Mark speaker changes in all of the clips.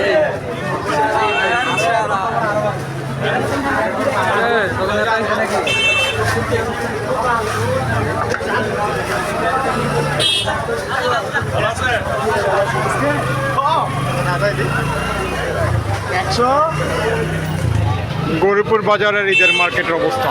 Speaker 1: Hey, Garipur বাজারের ঈদের মার্কেটের অবস্থা।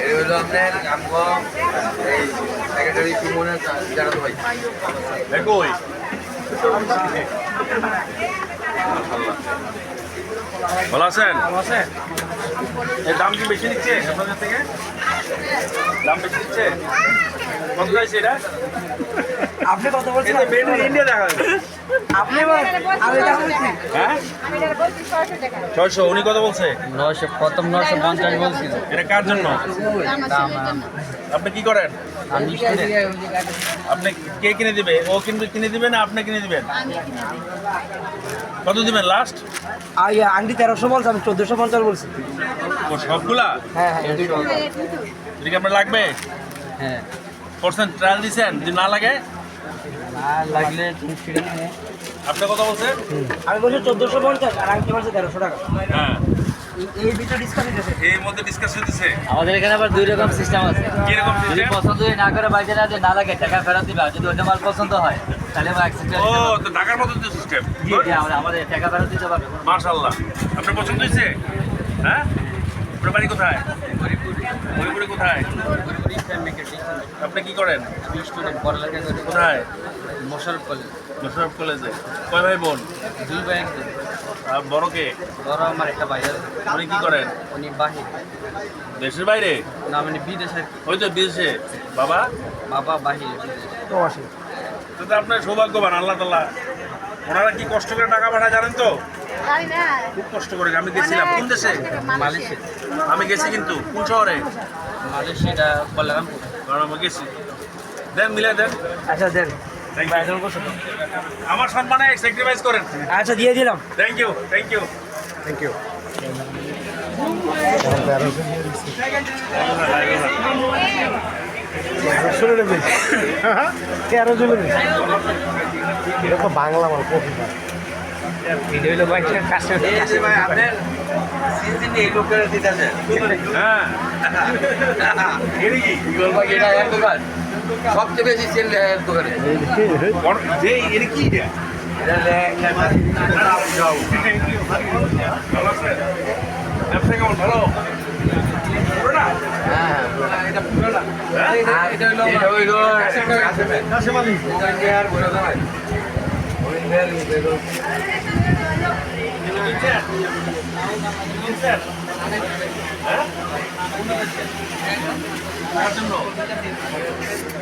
Speaker 2: এই হলো আপনার আমগো এই সেক্রেটারি সুমনের জানাত ভাই
Speaker 3: ভালো আছেন? এর দাম কি বেশি নিচ্ছে আপনাদের থেকে? দাম বেশি নিচ্ছে কত যাইছে এটা?
Speaker 4: আপনি কত বলছেন?
Speaker 3: মেড ইন ইন্ডিয়া দেখা
Speaker 4: আপনি
Speaker 3: হ্যাঁ?
Speaker 5: ছয়শো
Speaker 3: উনি কত বলছে?
Speaker 4: নয়শো প্রথম নয়শো পঞ্চাশ বলছিল।
Speaker 3: এটা কার জন্য?
Speaker 5: জন্য
Speaker 3: আপনি কি করেন?
Speaker 4: আমি
Speaker 3: আপনি কে কিনে দিবে? ও কিনবে কিনে দিবে না আপনি কিনে দিবেন?
Speaker 5: আমি কিনে দিই
Speaker 3: কত দিবেন লাস্ট
Speaker 4: আংটি তেরোশো বলছে আমি চোদ্দশো পঞ্চাশ বলছি।
Speaker 3: ও সবগুলা?
Speaker 4: হ্যাঁ হ্যাঁ দুইটা
Speaker 3: যদি আপনার লাগবে?
Speaker 4: হ্যাঁ।
Speaker 3: করছেন ট্রায়াল দিয়েছেন যদি না লাগে?
Speaker 4: আর লাগলে তুমি ফিরে নিয়ে
Speaker 3: আপনি কথা বলছেন
Speaker 4: আমি বলছি চোদ্দশো পঞ্চাশ আর আংটি বলছে তেরোশো টাকা।
Speaker 3: হ্যাঁ।
Speaker 4: এই- দুটো
Speaker 3: এর মধ্যে
Speaker 6: আমাদের এখানে আবার দুই রকম সিস্টেম আছে।
Speaker 3: কীরকম
Speaker 6: যদি পছন্দ না করে বাইরে না না লাগে টাকা ফেরত দিবা। যদি ওটা মাল পছন্দ হয় তাহলে accept
Speaker 3: ও তো টাকার মতো সিস্টেম
Speaker 6: জি, জি, আমাদের টাকা ফেরত দিতে পারবে
Speaker 3: মাশাআল্লাহ। আপনার পছন্দ হয়েছে? হ্যাঁ আপনার বাড়ি কোথায়? হরিপুরে কোথায়? আপনি কি করেন?
Speaker 4: স্টুডেন্ট পড়ালেখা করে
Speaker 3: কোথায়?
Speaker 4: মোশারফ কলেজ।
Speaker 3: মোশারফ কলেজে কয় ভাই বোন?
Speaker 4: দুই ব্যাংক
Speaker 3: আর বড় কে?
Speaker 4: বড় আমার একটা ভাই আছে
Speaker 3: উনি কি করেন?
Speaker 4: উনি বাহির
Speaker 3: দেশের বাইরে?
Speaker 4: না মানে বিদেশের
Speaker 3: ওই তো বিদেশে। বাবা?
Speaker 4: বাবা বাহির
Speaker 1: প্রবাসী
Speaker 3: তো তো আপনার সৌভাগ্যবান আল্লাহ তাল্লাহ ওনারা কি কষ্ট করে টাকা পাঠায় জানেন তো? খুব কষ্ট করে আমি গেছিলাম কোন দেশে?
Speaker 4: মালয়েশিয়া।
Speaker 3: আমি গেছি কিন্তু কোন শহরে?
Speaker 4: মালয়েশিয়াটা বলরামপুর
Speaker 3: আমি। গেছি। দেন মিলে দেন।
Speaker 4: আচ্ছা দেন.
Speaker 3: আমার সম্মানে স্যাক্রিফাইস করেন।
Speaker 4: আচ্ছা দিয়ে দিলাম।
Speaker 3: Thank you thank you
Speaker 1: thank you তেরো জনে বাংলা আমার কপি
Speaker 4: ভিডিও হলো বাইকের কাছে
Speaker 2: ভাই আপনার সিজন এই লোকের দিতেছে
Speaker 3: হ্যাঁ এটা
Speaker 2: এক দোকান সবচেয়ে বেশি সেল এক দোকানে
Speaker 3: যে এটা কি ভালো?
Speaker 2: হ্যাঁ এটা হইল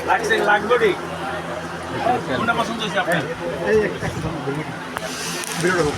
Speaker 3: লাগছে লাগবে ঠিক কোনটা পছন্দ হয়েছে আপনার
Speaker 1: বিরোধ